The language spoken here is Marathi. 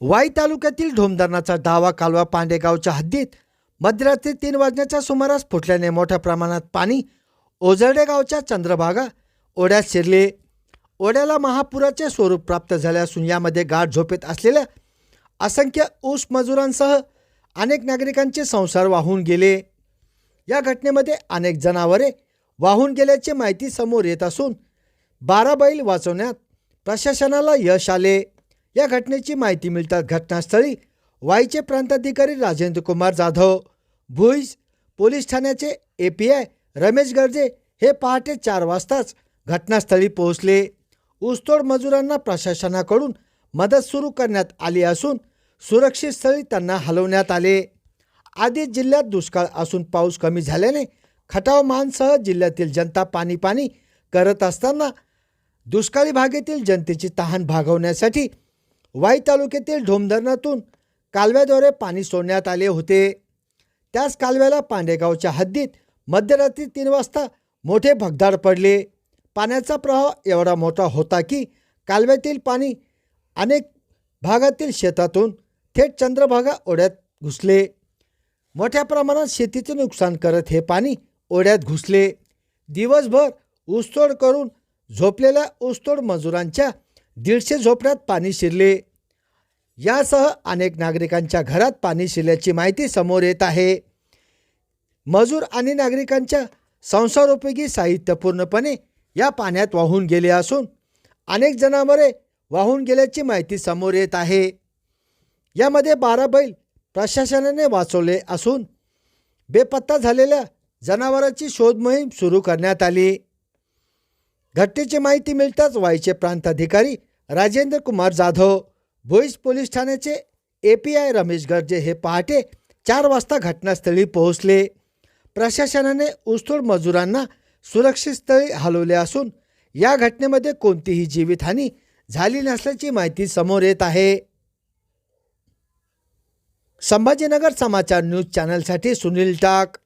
वाई तालुक्यातील ढोमधरणाचा डावा कालवा पांडेगावच्या हद्दीत मध्यरात्री तीन वाजण्याच्या सुमारास फुटल्याने मोठ्या प्रमाणात पाणी ओझरडे गावच्या चंद्रभागा ओढ्यात शिरले. ओढ्याला महापुराचे स्वरूप प्राप्त झाले असून यामध्ये गाठ झोपेत असलेल्या असंख्य ऊस मजुरांसह अनेक नागरिकांचे संसार वाहून गेले. या घटनेमध्ये अनेक जनावरे वाहून गेल्याची माहिती समोर येत असून बारा बैल वाचवण्यात प्रशासनाला यश आले. या घटनेची माहिती मिळताच घटनास्थळी वाईचे प्रांताधिकारी राजेंद्र कुमार जाधव भुईज पोलीस ठाण्याचे A P I Ramesh Garje हे पहाटे चार वाजताच घटनास्थळी पोहोचले. ऊसतोड मजुरांना प्रशासनाकडून मदत सुरू करण्यात आली असून सुरक्षित स्थळी त्यांना हलवण्यात आले. आधीच जिल्ह्यात दुष्काळ असून पाऊस कमी झाल्याने खटाव मानसह जिल्ह्यातील जनता पाणी पाणी करत असताना दुष्काळी भागातील जनतेची तहान भागवण्यासाठी वाई तालुक्यातील ढोमधरणातून कालव्याद्वारे पाणी सोडण्यात आले होते. त्याच कालव्याला पांडेगावच्या हद्दीत मध्यरात्री तीन वाजता मोठे भगदाड पडले. पाण्याचा प्रवाह एवढा मोठा होता की कालव्यातील पाणी अनेक भागातील शेतातून थेट चंद्रभागा ओढ्यात घुसले. मोठ्या प्रमाणात शेतीचे नुकसान करत हे पाणी ओढ्यात घुसले. दिवसभर ऊसतोड करून झोपलेल्या ऊसतोड मजुरांच्या दीडशे झोपड्यात पाणी शिरले. यासह अनेक नागरिकांच्या घरात पाणी शिरल्याची माहिती समोर येत आहे. मजूर आणि नागरिकांच्या संसारोपयोगी साहित्य पूर्णपणे या पाण्यात वाहून गेले असून अनेक जनावरे वाहून गेल्याची माहिती समोर येत आहे. यामध्ये बारा बैल प्रशासनाने वाचवले असून बेपत्ता झालेल्या जनावरांची शोध मोहीम सुरू करण्यात आली. घटनेची माहिती मिळताच वाईचे प्रांताधिकारी राजेंद्र कुमार जाधव भोईस पोलीस ठाण्याचे A P I Ramesh Garje हे पहाटे चार वाजता घटनास्थळी पोहोचले. प्रशासनाने ऊसतोड मजुरांना सुरक्षित स्थळी हलवले असून या घटनेमध्ये कोणतीही जीवितहानी झाली नसल्याची माहिती समोर येत आहे. संभाजीनगर समाचार न्यूज चॅनलसाठी सुनील टाक.